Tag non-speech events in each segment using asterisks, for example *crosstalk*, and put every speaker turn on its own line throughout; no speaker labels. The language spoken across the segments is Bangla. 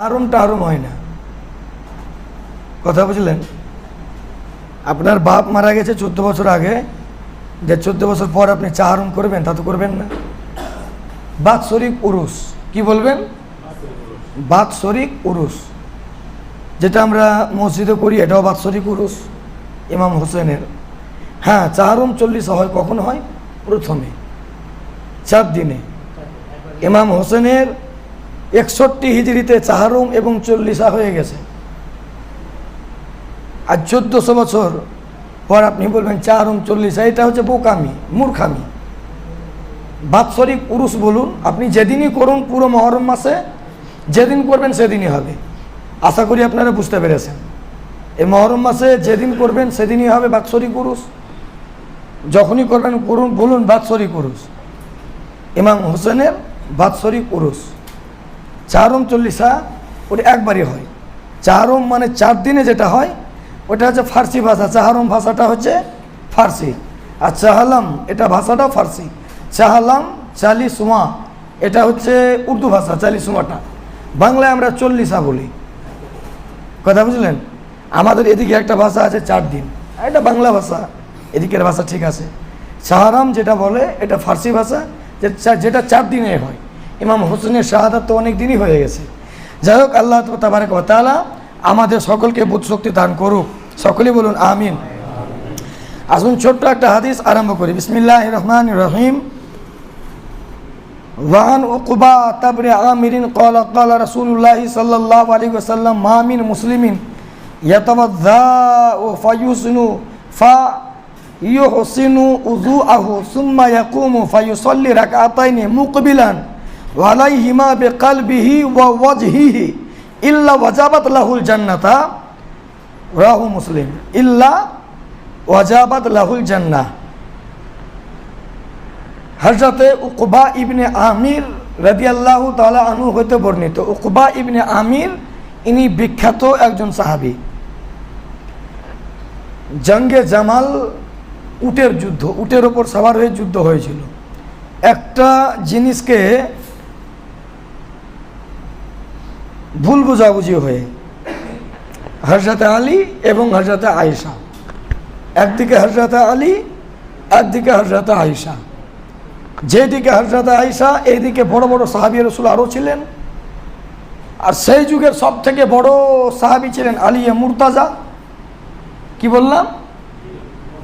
আরম টারম হয় না। কথা বুঝলেন? আপনার বাপ মারা গেছে চোদ্দ বছর আগে। যে চোদ্দ বছর পর আপনি চা আরম করবেন, তা তো করবেন না। বাৎসরিক উরুস। কি বলবেন? বাৎসরিক উরুস। যেটা আমরা মসজিদে করি, এটাও বাৎসরিক উরুস, ইমাম হোসেনের। হ্যাঁ চারম চল্লিশ হয়, কখন হয়? প্রথমে। চার দিনে। ইমাম হোসেনের একষট্টি হিজড়িতে চাহারুম এবং চল্লিশা হয়ে গেছে। আর চোদ্দশো বছর পর আপনি বলবেন চাহারুম, চল্লিশা, এটা হচ্ছে বোকামি, মূর্খামি। বাৎসরিক পুরুষ বলুন, আপনি যেদিনই করুন পুরো মহরম মাসে, যেদিন করবেন সেদিনই হবে। আশা করি আপনারা বুঝতে পেরেছেন। এই মহরম মাসে যেদিন করবেন সেদিনই হবে বাৎসরিক পুরুষ যখনই করবেন করুন, বলুন বাৎসরিক পুরুষ ইমাম হোসেনের বাৎসরিক পুরুষ চারম চল্লিশা, ওটা একবারই হয়। চারম মানে চার দিনে যেটা হয়, ওটা হচ্ছে ফার্সি ভাষা। চাহারম ভাষাটা হচ্ছে ফার্সি। আর চাহালাম, এটা ভাষাটাও ফার্সি। চাহালাম চালিসুমা এটা হচ্ছে উর্দু ভাষা চালিসুমাটা বাংলায় আমরা চল্লিশা বলি। কথা বুঝলেন? আমাদের এদিকে একটা ভাষা আছে চার দিন। এটা বাংলা ভাষা। এদিকের ভাষা ঠিক আছে। শাহরাম যেটা বলে, এটা ফার্সি ভাষা যেটা চার দিনে হয়। ইমাম হোসেনের শাহাদাত তো অনেক দিনই হয়ে গেছে যাই হোক আল্লাহ তাবারক তালা আমাদের সকলকে বুধ শক্তি দান করুক সকলেই বলুন আমিন আসুন ছোট্ট একটা হাদিস আরম্ভ করি বিসমিল্লাহ রহমান রহিম وعن عقبة بن عامر قال قال رسول الله صلى الله عليه وسلم ما من مسلم يتوضا فيحسن فيحسن وضوءه ثم يقوم فيصلي ركعتين مقبلا ওয়ালাই হিমা বেকাল বিহি ওয়াজহিহি ইল্লা ওয়াজাবাত লাহুল জান্নাতা। রাহু মুসলিম। ইল্লা ওয়াজাবাত লাহুল জান্না হজরতে উকবা ইবনে আমির রদিয়াল্লাহ তালা আনু হইতে বর্ণিত। উকবা ইবনে আমির, ইনি বিখ্যাত একজন সাহাবি। জঙ্গে জামাল উটের যুদ্ধ, উটের ওপর সাবার হয়ে যুদ্ধ হয়েছিল। একটা জিনিসকে ভুল বোঝাবুঝি হয়ে হজরত আলী এবং হজরত আয়েশা। একদিকে হজরত আলী, একদিকে হজরত আয়েশা। যেদিকে হজরত আয়েশা এইদিকে বড় বড় সাহাবি রসুল আরও ছিলেন। আর সেই যুগের সব থেকে বড় সাহাবি ছিলেন আলিয়া মুরতাজা। কি বললাম?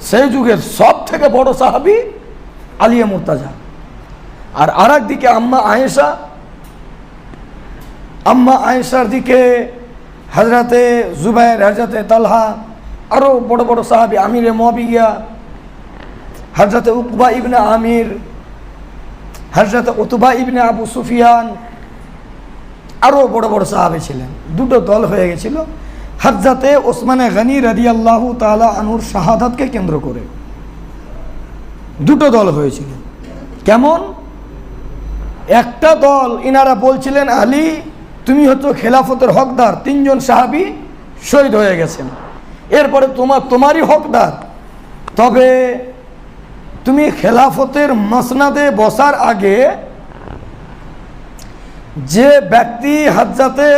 সেই যুগের সব থেকে বড় সাহাবি আলিয়া মুরতাজা। আর আর দিকে আম্মা আয়েশা আম্মা আয়েশার দিকে হজরতে জুবাইর হজরতে তালহা আরও বড় বড় সাহাবি আমিরে মবিয়া হজরতে উকবা ইবনে আমির হজরত উতবা ইবনে আবু সুফিয়ান আরও বড় বড় সাহাবে ছিলেন। দুটো দল হয়ে গেছিল। হজরতে ওসমানে গনি রাদি আল্লাহ তালা আনুর শাহাদাতকে কেন্দ্র করে দুটো দল হয়েছিল। কেমন? একটা দল, ইনারা বলছিলেন আলী তুমি হচ্ছে খেলাফতের হকদার, তিনজন সাহাবি শহীদ হয়ে গেছেন। এরপরে তোমার তোমারই হকদার। তবে তুমি খেলাফতের মসনাদে বসার আগে যে ব্যক্তি হাজ্জাতে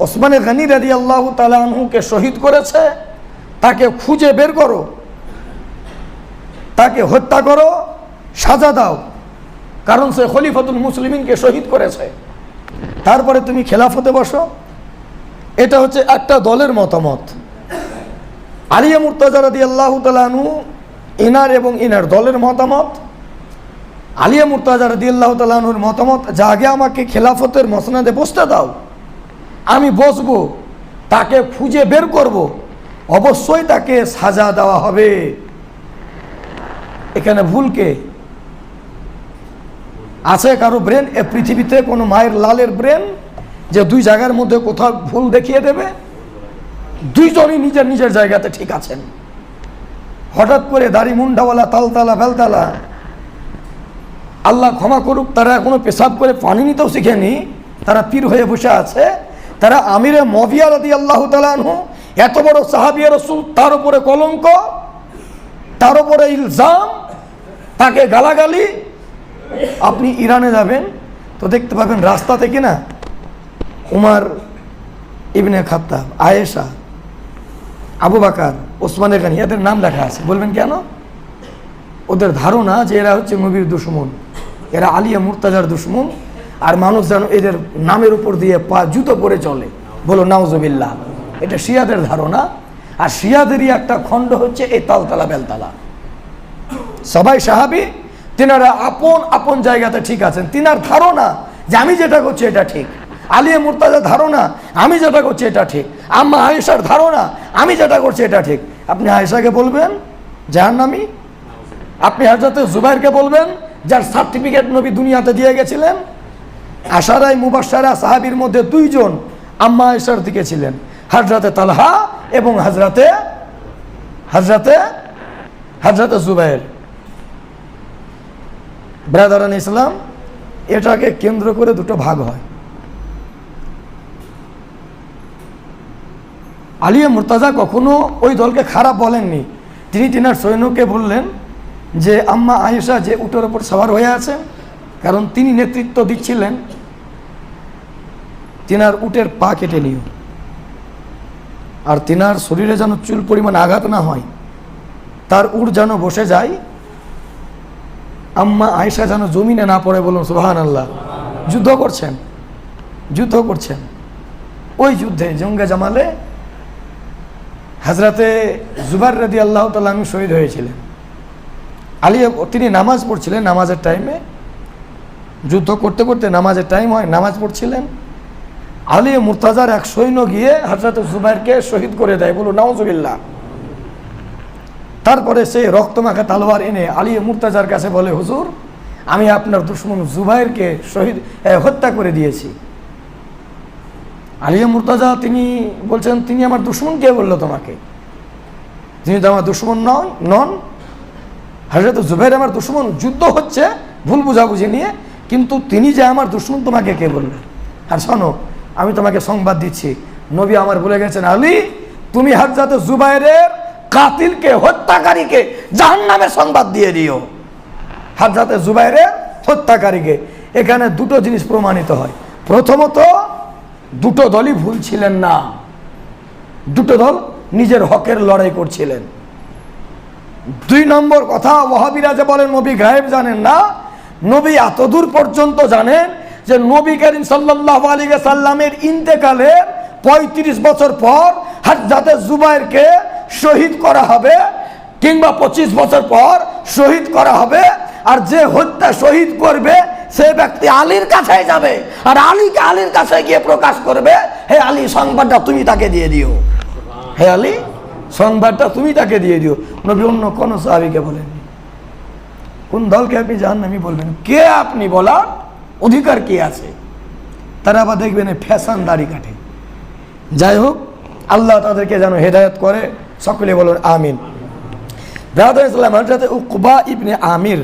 ওসমানে গনি রাজি আল্লাহ তালাহুকে শহীদ করেছে, তাকে খুঁজে বের করো। তাকে হত্যা করো, সাজা দাও। কারণ সে খলিফতুল মুসলিমিনকে শহীদ করেছে। তারপরে তুমি খেলাফতে বসো। এটা হচ্ছে একটা দলের মতামত। আলিয়া মুর্তাজা রাদি আল্লাহ তালানু ইনার এবং ইনার দলের মতামত। আলিয়া মুর্তাজা রদিয়াল্লাহ তালাহুর মতামত, যা আগে আমাকে খেলাফতের মসনাদে বসতে দাও, আমি বসবো, তাকে খুঁজে বের করব, অবশ্যই তাকে সাজা দেওয়া হবে। এখানে ভুলকে আছে কারও ব্রেন এ পৃথিবীতে কোনো মায়ের লালের ব্রেন যে দুই জায়গার মধ্যে কোথাও ভুল দেখিয়ে দেবে? দুইজনই নিজের নিজের জায়গাতে ঠিক আছেন। হঠাৎ করে দাড়ি মুন্ডাওয়ালা, তালতালা, ফেলতালা, আল্লাহ ক্ষমা করুক, তারা এখনও পেশাব করে পানি নিতেও শিখেনি। তারা পীর হয়ে বসে আছে। তারা আমিরে মভিয়া রদি আল্লাহ তালানহু এত বড় সাহাবিয়া রসুল, তার উপরে কলঙ্ক, তার উপরে ইলজাম, তাকে গালাগালি আপনি ইরানে যাবেন, তো দেখতে পাবেন রাস্তা থেকে না উমার ইবনে খাত্তাব, আয়েশা, আবু বাকার, ওসমানের গানি এদের নাম লেখা আছে। বলবেন কেন? ওদের ধারণা যে এরা হচ্ছে নবীর দুশ্মন। এরা আলিয়া মুর্তাজার দুশ্মন, আর মানুষ যেন এদের নামের উপর দিয়ে পা জুতো পরে চলে। বলো, নাউজবিল্লাহ। এটা শিয়াদের ধারণা। আর শিয়াদেরই একটা খণ্ড হচ্ছে এই তালতালা বেলতালা। সবাই সাহাবি তিনারা আপন আপন জায়গাতে ঠিক আছেন। তিনার ধারণা যে আমি যেটা করছি এটা ঠিক। আলিয়া মুর্তাজার ধারণা, আমি যেটা করছি এটা ঠিক। আম্মা আয়েশার ধারণা, আমি যেটা করছি এটা ঠিক। আপনি আয়েশাকে বলবেন, জাহান্নামি? আপনি হাজরতে জুবাইরকে বলবেন, যার সার্টিফিকেট নবী দুনিয়াতে দিয়ে গেছিলেন। আশারাই মুবাসারা সাহাবির মধ্যে দুইজন আম্মা আয়েশার দিকে ছিলেন। হাজরাতে তালহা এবং হাজরাতে হাজরাতে হাজরাতে জুবাইর। ব্রাদারান ইসলাম এটাকে কেন্দ্র করে দুটো ভাগ হয়। আলিয়া মুর্তাজা কখনো ওই দলকে খারাপ বলেননি। তিনি তিনার সৈন্যকে বললেন যে, আম্মা আয়েশা যে উটের ওপর সবার হয়ে আছেন কারণ তিনি নেতৃত্ব দিচ্ছিলেন, তিনার উটের পা কেটে নিও। আর তিনার শরীরে যেন চুল পরিমাণ আঘাত না হয়, তার উট যেন বসে যায় আম্মা আয়েশা যেন জমিনে না পড়ে বলুন সুবাহান আল্লাহ যুদ্ধ করছেন। যুদ্ধ করছেন। ওই যুদ্ধে জঙ্গে জামালে হাজরাতে জুবার রাদি আল্লাহ তালু শহীদ হয়েছিলেন। আলী তিনি নামাজ পড়ছিলেন নামাজের টাইমে। যুদ্ধ করতে করতে নামাজের টাইম হয়, নামাজ পড়ছিলেন। আলী মুর্তাজার এক সৈন্য গিয়ে হাজরত জুবাইরকে শহীদ করে দেয়। বলুন নাওজবিল্লা তারপরে সে রক্তমাখা তালোয়ার এনে আলী মুর্তাজার কাছে বলে, হুজুর, আমি আপনার দুশ্মন জুবাইরকে শহীদ হত্যা করে দিয়েছি। আলিয়া মুর্তাজা তিনি বলছেন, তিনি আমার দুশ্মন, কে বলল তোমাকে? তিনি তো আমার দুশ্মন নন নন। হজরত জুবাইর আমার দুশ্মন, যুদ্ধ হচ্ছে, ভুল বুঝাবুঝি নিয়ে, কিন্তু তিনি যে আমার দুশ্মন, তোমাকে কে বললেন আর শোনো, আমি তোমাকে সংবাদ দিচ্ছি। নবী আমার বলে গেছেন, আলী, তুমি হজরত জুবাইরের কাতিলকে, হত্যাকারীকে জাহান নামের সংবাদ দিয়ে দিও। হাজরাতে জুবাইরের হত্যাকারীকে। এখানে দুটো জিনিস প্রমাণিত হয়। প্রথমত, দুটো দলই ভুল ছিলেন না। দুটো দল নিজের হকের লড়াই করছিলেন। দুই নম্বর কথা ওহাবিরা যে বলেন, নবী গায়েব জানেন না। নবী এতদূর পর্যন্ত জানেন যে নবী করিম সাল্লাহ আলী সাল্লামের ইন্তেকালের পঁয়ত্রিশ বছর পর হাজরাতে জুবাইরকে শহীদ করা হবে, কিংবা পঁচিশ বছর পর শহীদ করা হবে, আর যে হত্যা শহীদ করবে, সে ব্যক্তি আলীর কাছে যাবে। আর আলীকে আলীর কাছে গিয়ে প্রকাশ করবে, হে আলী, সংবাদটা তুমি তাকে দিয়ে দিও। হে আলী, সংবাদটা তুমি তাকে দিয়ে দিও। নবী, অন্য কোনো সাহাবিকে বলেননি। কোন দলকে আপনি জান আমি বলবেন। কে আপনি বলার অধিকার কি আছে? তারা আবার দেখবেন ফ্যাশন দাড়ি কাটে। যাই হোক, আল্লাহ তাদেরকে যেন হেদায়ত করে সকলে বলুন আমিন। ব্রাদার ইসলাম হজরতে উকবা ইবনে আমির,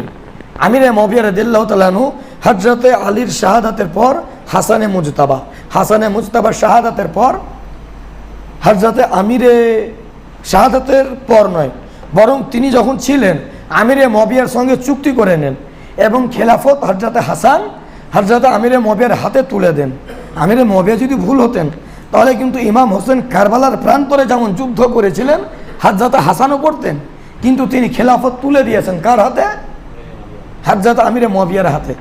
আমিরে মবিয়ার দিল্লাহ তালানু হজরতে আলীর শাহাদাতের পর হাসানে মুজতাবা, হাসানে মুজতাবার শাহাদাতের পর হজরতে আমিরে শাহাদাতের পর নয়, বরং তিনি যখন ছিলেন, আমিরে মবিয়ার সঙ্গে চুক্তি করে নেন এবং খেলাফত হজরতে হাসান হজরতে আমিরে মবিয়ার হাতে তুলে দেন। আমিরে মবিয়া যদি ভুল হতেন তাহলে কিন্তু ইমাম হোসেন কারবালার প্রান্তরে যেমন যুদ্ধ করেছিলেন, হজরতে হাসানও করতেন, কিন্তু তিনি খেলাফত তুলে দিয়েছেন কার হাতে? হাজরত আমিরে মবিয়ার হাতে।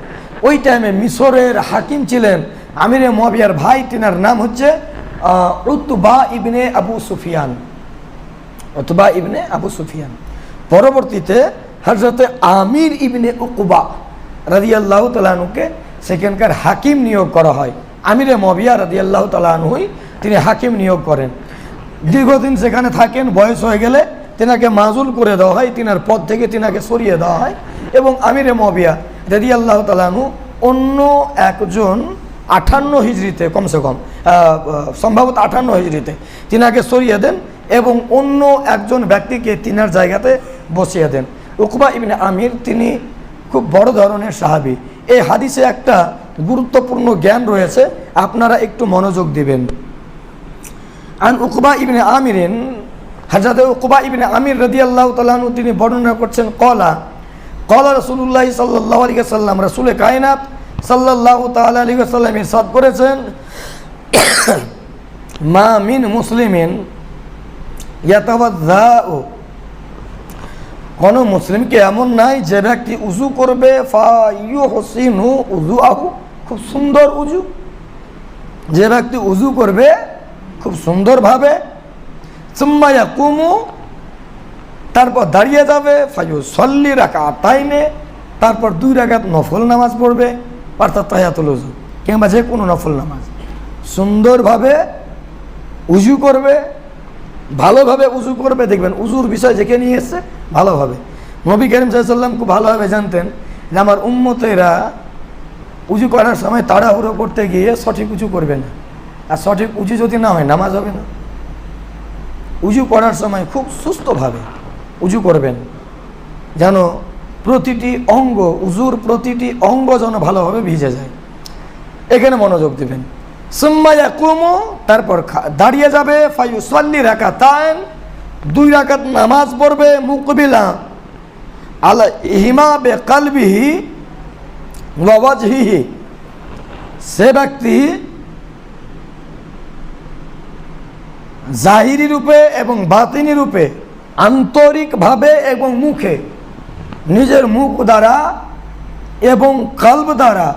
ওই টাইমে মিশরের হাকিম ছিলেন আমিরে মবিয়ার ভাই, তিনার নাম হচ্ছে Utba ibn Abu Sufyan. Utba ibn Abu Sufyan. পরবর্তীতে হজরতে আমির ইবনে উকুবা রাদিয়াল্লাহু তালানুকে সেখানকার হাকিম নিয়োগ করা হয়। আমিরে মবিয়া রাদিয়াল্লাহু তালানুই তিনি হাকিম নিয়োগ করেন। দীর্ঘদিন সেখানে থাকেন, বয়স হয়ে গেলে তিনাকে মাজুল করে দেওয়া হয়, তিনার পদ থেকে তিনাকে সরিয়ে দেওয়া হয় এবং আমিরে মবিয়া রাদি আল্লাহ তালানু অন্য একজন আঠান্ন হিজড়িতে, কমসে কম সম্ভবত আঠান্ন হিজড়িতে তিনাকে সরিয়ে দেন এবং অন্য একজন ব্যক্তিকে তিনার জায়গাতে বসিয়ে দেন। উকবা ইবনে আমির তিনি খুব বড় ধরনের সাহাবি। এই হাদিসে একটা গুরুত্বপূর্ণ জ্ঞান রয়েছে, আপনারা একটু মনোযোগ দিবেন। আন উকবা ইবনে আমিরিন, হাজরত উকবা ইবনে আমির রদি আল্লাহ তালু তিনি বর্ণনা করছেন, কলা কলা রসুল্লাহ সাল্লাহ আলী সাল্লাম রসুল কায়নাত সাল্লাহ তাল আলী সাল্লাম ইরশাদ করেছেন, মা মিন মুসলিমিন কোনো মুসলিমকে এমন নাই যে ব্যক্তি উজু করবে ফা ইউ হসিনু উজু আহু খুব সুন্দর উজু। যে ব্যক্তি উজু করবে, খুব সুন্দরভাবে সুম্মায়া কুমু তারপর দাঁড়িয়ে যাবে ফাজু সল্লি রাখা তাইনে তারপর দুই রাকাত নফল নামাজ পড়বে, অর্থাৎ তাহিয়াতুল উজু, কিংবা যে কোনো নফল নামাজ। সুন্দরভাবে উজু করবে ভালোভাবে উজু করবে, দেখবেন উজুর বিষয় যেখানে নিয়ে এসছে ভালোভাবে নবী করিম সাল্লাম খুব ভালোভাবে জানতেন যে আমার উম্মতেরা উজু করার সময় তাড়াহুড়ো করতে গিয়ে সঠিক উঁচু করবে না। আর সঠিক উঁচু যদি না হয়, নামাজ হবে না। উজু করার সময় খুব সুস্থভাবে উজু করবেন। যেন প্রতিটি অঙ্গ উজুর প্রতিটি অঙ্গ যেন ভালোভাবে ভিজে যায়। এখানে মনোযোগ দেবেন। সুম্মায়া কুমু তারপর দাঁড়িয়ে যাবে ফাইউ সল্লি রাখা তান দুই রাকাত নামাজ পড়বে মুকবিলা। আলা ইহিমা বে, কালবিহি ওয়াজহিহি সে ব্যক্তি জাহিরি রূপে এবং বাতিনি রূপে, আন্তরিকভাবে এবং মুখে, নিজের মুখ দ্বারা এবং কাল্ব দ্বারা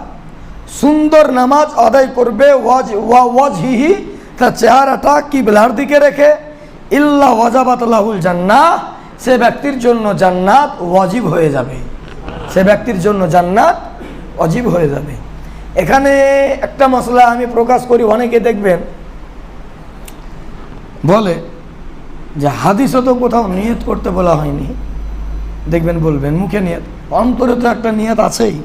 সুন্দর নামাজ আদায় করবে, ওয়াজ, ওয়া, ওয়াজহিহি, তার চেহারাটা কিবলার দিকে রেখে, ইল্লা ওয়াজাবাতুল জান্নাহ, সে ব্যক্তির জন্য জান্নাত ওয়াজিব হয়ে যাবে। সে ব্যক্তির জন্য জান্নাত অজীব হয়ে যাবে। এখানে একটা মশলা আমি প্রকাশ করি, অনেকে দেখবেন বলে যে হাদিসও তো কোথাও নিয়ত করতে বলা হয়নি। দেখবেন বলবেন, মুখে নিয়ত। অন্তরে তো একটা নিয়ত আছেই।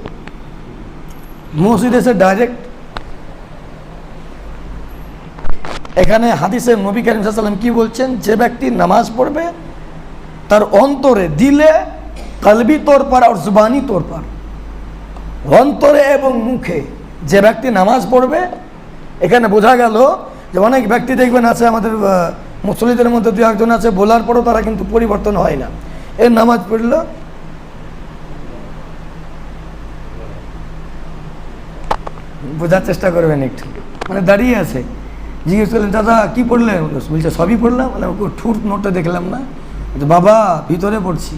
মসজিদ এসে ডাইরেক্ট এখানে হাদিসের নবী করিম সাল্লাম কি বলছেন? যে ব্যক্তি নামাজ পড়বে, তার অন্তরে দিলে কালবি তোর পার আর জুবানি তোর পার অন্তরে এবং মুখে যে ব্যক্তি নামাজ পড়বে, এখানে বোঝা গেল যে অনেক ব্যক্তি দেখবেন আছে আমাদের মুসলিদের মধ্যে দু একজন আছে, বলার পরও তারা কিন্তু পরিবর্তন হয় না। এর নামাজ পড়ল। বোঝার চেষ্টা করবেন একটু। মানে দাঁড়িয়ে আছে। জিজ্ঞেস করলেন, দাদা, কী পড়লেন? বলছে, সবই পড়লাম। মানে ঠুট নোটটা দেখলাম না। বাবা, ভিতরে পড়ছি।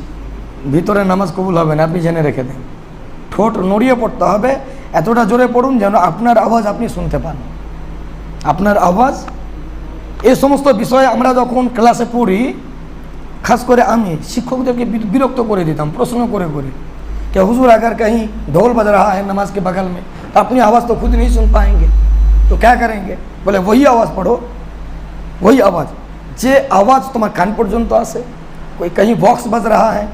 ভিতরে নামাজ কবুল হবে না, আপনি জেনে রেখে দেন। ঠোঁট নড়িয়ে পড়তে হবে এতটা জোরে পড়ুন যেন আপনার আওয়াজ আপনি শুনতে পান আপনার আওয়াজ এই সমস্ত বিষয়ে আমরা যখন ক্লাসে পড়ি খাস করে আমি শিক্ষকদেরকে বি- বিরক্ত করে দিতাম প্রশ্ন করে করে कि हुजूर अगर कहीं ढोल बज रहा है नमाज के बगल में तो अपनी आवाज़ तो खुद नहीं सुन पाएंगे तो क्या करेंगे बोले वही आवाज़ पढ़ो वही आवाज़ जे आवाज़ तुम्हारे कान পর্যন্ত আসে कोई कहीं बॉक्स बज रहा है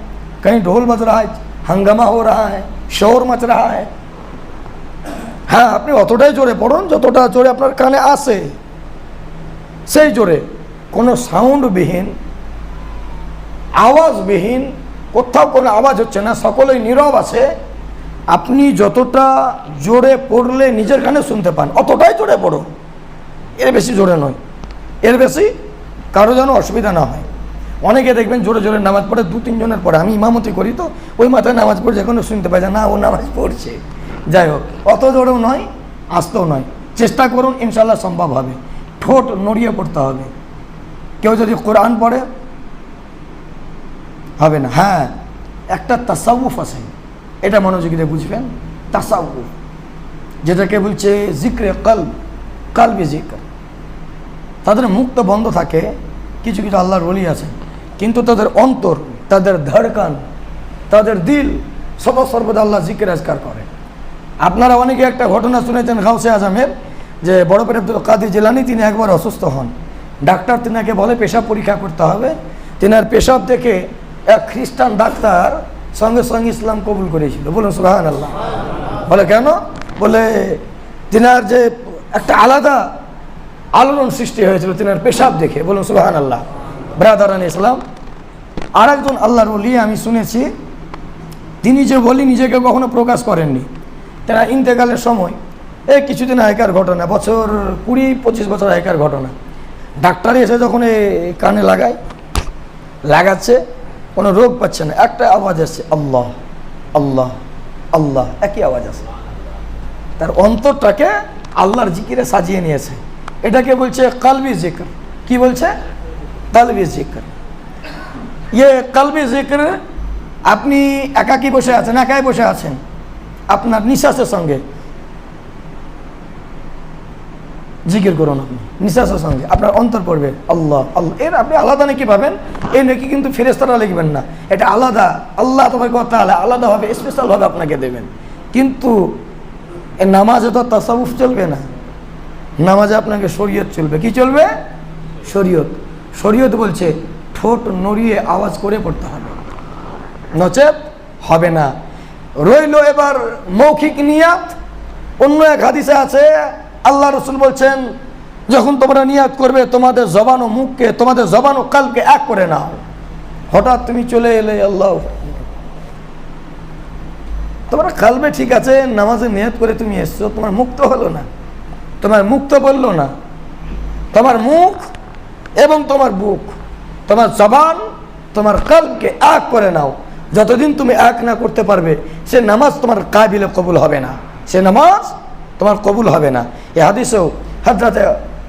कहीं ढोल बज रहा है হাঙ্গামা হো রা হ্যাঁ শোর মাচ রা হ্যাঁ হ্যাঁ আপনি অতটাই জোরে পড়ুন যতটা জোরে আপনার কানে আসে। সেই জোরে কোনো সাউন্ডবিহীন, আওয়াজবিহীন, কোথাও কোনো আওয়াজ হচ্ছে না, সকলেই নীরব আছে। আপনি যতটা জোরে পড়লে নিজের কানে শুনতে পান, অতটাই জোরে পড়ুন। এর বেশি জোরে নয়। এর বেশি কারও যেন অসুবিধা না হয়। অনেকে দেখবেন জোরে জোরে নামাজ পড়ে, দু তিনজনের পরে আমি ইমামতি করি তো, ওই মাথায় নামাজ পড়ছে এখনও শুনতে পাই না, ও নামাজ পড়ছে। যাই হোক, অত জোরেও নয়, আসতেও নয়। চেষ্টা করুন ইনশাল্লাহ সম্ভব হবে। ঠোঁট নড়িয়ে পড়তে হবে। কেউ যদি কোরআন পড়ে, হবে না। হ্যাঁ একটা তাসাউফ আছে। এটা মনোযোগী দিয়ে বুঝবেন। তাসাউফ। যেটাকে বলছে, জিক্রে কাল কালবি জিক্র। তাদের মুক্ত বন্ধ থাকে। কিছু কিছু আল্লাহর বলি আছে। কিন্তু তাদের অন্তর, তাদের ধড়কান তাদের দিল সদা সর্বদা আল্লাহ জিকির আজকার করে। আপনারা অনেকে একটা ঘটনা শুনেছেন গাউসে আজমের, যে বড় আব্দুল কাদের জেলানি তিনি একবার অসুস্থ হন। ডাক্তার তিনাকে বলে, পেশাব পরীক্ষা করতে হবে। তিনার পেশাব দেখে এক খ্রিস্টান ডাক্তার সঙ্গে সঙ্গে ইসলাম কবুল করেছিল। বলুন সুরাহান আল্লাহ বলে, কেন? বলে, তিনার যে একটা আলাদা আলোড়ন সৃষ্টি হয়েছিল তিনার পেশাব দেখে। বলুন সুবাহান আল্লাহ ব্রাদারান ইসলাম আর একজন আল্লাহর ওলি আমি শুনেছি, তিনি যে বলি নিজেকে কখনো প্রকাশ করেননি। তারা ইন্তেকালের সময় এই কিছুদিন আগেকার ঘটনা, বছর কুড়ি, পঁচিশ বছর আগেকার ঘটনা। ডাক্তার এসে যখন এ কানে লাগায়, লাগাচ্ছে, কোনো রোগ পাচ্ছে না, একটা আওয়াজ আসছে, আল্লাহ আল্লাহ আল্লাহ, একই আওয়াজ আছে তার অন্তরটাকে আল্লাহর জিকিরে সাজিয়ে নিয়েছে। এটাকে বলছে কালবি জিক্র। কি বলছে? কালবি জিক্র। ইয়ে কালবি জিক্র, আপনি একাকি বসে আছেন, একাই বসে আছেন, আপনার নিঃশ্বাসের সঙ্গে। জিকির করুন আপনি, নিঃশ্বাসের সঙ্গে, আপনার অন্তর পড়বে, আল্লাহ আল্লাহ। এর আপনি আলাদা নাকি পাবেন, এই নাকি কিন্তু ফেরেস্তারা লিখবেন না। এটা আলাদা, আল্লাহ তোমার কথা আলাদাভাবে স্পেশালভাবে আপনাকে দেবেন। কিন্তু এ নামাজে তো তাসাউফ চলবে না। নামাজে আপনাকে শরীয়ত চলবে। কি চলবে? শরীয়ত। শরীয়ত বলছে, ঠোঁট নড়িয়ে আওয়াজ করে পড়তে হবে। নচেত হবে না। রইল এবার মৌখিক নিয়াত। অন্য এক হাদিসে আছে, আল্লাহ রসুল বলছেন, যখন তোমরা নিয়াত করবে, তোমাদের জবান ও মুখকে, তোমাদের জবান ও কালকে এক করে নাও। হঠাৎ তুমি চলে এলে, আল্লাহ। তোমরা কালবে ঠিক আছে, নামাজে নিয়াত করে তুমি এসছো, তোমার মুখ তো হলো না। তোমার মুখ তো বলল না। তোমার মুখ এবং তোমার বুক, তোমার জবান, তোমার কলকে এক করে নাও। যতদিন তুমি এক না করতে পারবে, সে নামাজ তোমার কাবিলে কবুল হবে না। সে নামাজ তোমার কবুল হবে না। এ হাদিসেও হজরতে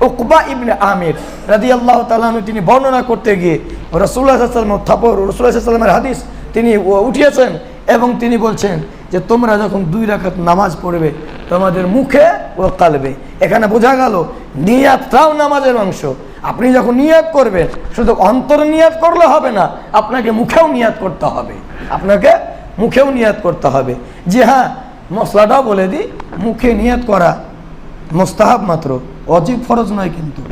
উকবা ইবনে আমির রাদি আল্লাহ তালু তিনি বর্ণনা করতে গিয়ে রসুল্লাহ সাল্লাম থাপর রসুল্লাহ সাল্লামের হাদিস তিনি উঠিয়েছেন এবং তিনি বলছেন যে তোমরা যখন দুই রাখাত নামাজ পড়বে, তোমাদের মুখে ও কালবে। এখানে বোঝা গেল নিয়াতটাও নামাজের অংশ। আপনি যখন নিয়াত করবেন, শুধু অন্তর নিয়াত করলে হবে না, আপনাকে মুখেও নিয়াত করতে হবে। আপনাকে মুখেও নিয়াত করতে হবে। যে হ্যাঁ মশলাটাও বলে দিই, মুখে নিয়াত করা মোস্তাহাব মাত্র, অজীব ফরজ নয় কিন্তু।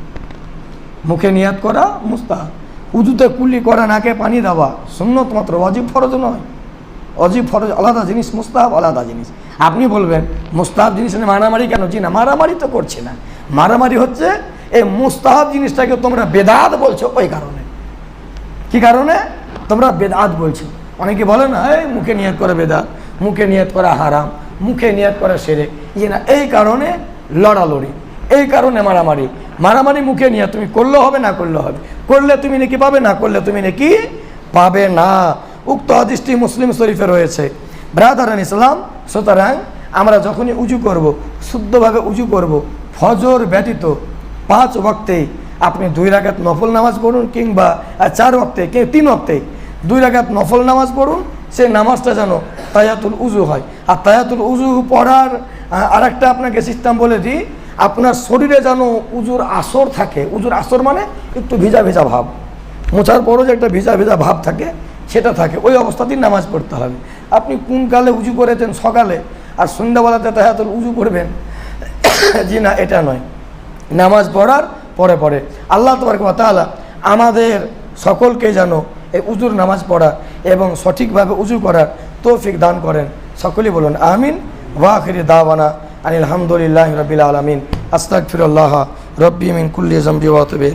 মুখে নিয়াত করা মুস্তাহাব। উজুতে কুলি করা, নাকে পানি দেওয়া, সুন্নত মাত্র, অজীব ফরজ নয়। অজীব ফরজ, আলাদা জিনিস, মুস্তাহাব আলাদা জিনিস। আপনি বলবেন, মুস্তাহাব জিনিস মারামারি কেন? জি না, মারামারি তো করছে না। মারামারি হচ্ছে এই মুস্তাহাব জিনিসটাকে তোমরা বেদাত বলছো ওই কারণে। কি কারণে? তোমরা বেদাত বলছো। অনেকে বলে না, এই মুখে নিয়ত করে বেদাত, মুখে নিয়ত করা হারাম, মুখে নিয়ত করা সেরে ইয়ে না, এই কারণে লড়ালড়ি, এই কারণে মারামারি। মারামারি মুখে নিয়ে তুমি করলে হবে, না করলে হবে। করলে তুমি নাকি পাবে, না করলে তুমি নাকি পাবে না। উক্ত হাদিসটি মুসলিম শরীফে রয়েছে। ব্রাদারান ইসলাম, সুতরাং আমরা যখনই উজু করব, শুদ্ধভাবে উজু করব, ফজর ব্যতীত পাঁচ ওয়াক্তেই আপনি দুই রাকাত নফল নামাজ পড়ুন কিংবা চার ওয়াক্তে কে তিন ওয়াক্তে দুই রাকাত নফল নামাজ পড়ুন, সে নামাজটা যেন তায়াতুল উজু হয়। আর তায়াতুল উজু পড়ার আর একটা আপনাকে সিস্টেম বলে দিই, আপনার শরীরে যেন উজুর আসর থাকে উজুর আসর মানে একটু ভিজা ভিজা ভাব। মোছার পরও যে একটা ভিজা ভিজা ভাব থাকে, সেটা থাকে। ওই অবস্থাতেই নামাজ পড়তে হবে। আপনি কোন কালে উজু করেছেন সকালে? আর সন্ধ্যাবেলাতে তাহাতুল উজু করবেন *coughs* জি না, এটা নয়। নামাজ পড়ার পরে পরে আল্লাহ তোমার কথা আমাদের সকলকে যেন এই উজুর নামাজ পড়া এবং সঠিকভাবে উজু করার তৌফিক দান করেন। সকলেই বলুন, আমিন। ওয়াখিরি দাওয়ানা আনিল হামদুলিল্লাহ রবিল আলমিন। আস্তাক ফিরল্লাহ রব্বি মিন কুল্লি জম্বি ওয়াতবে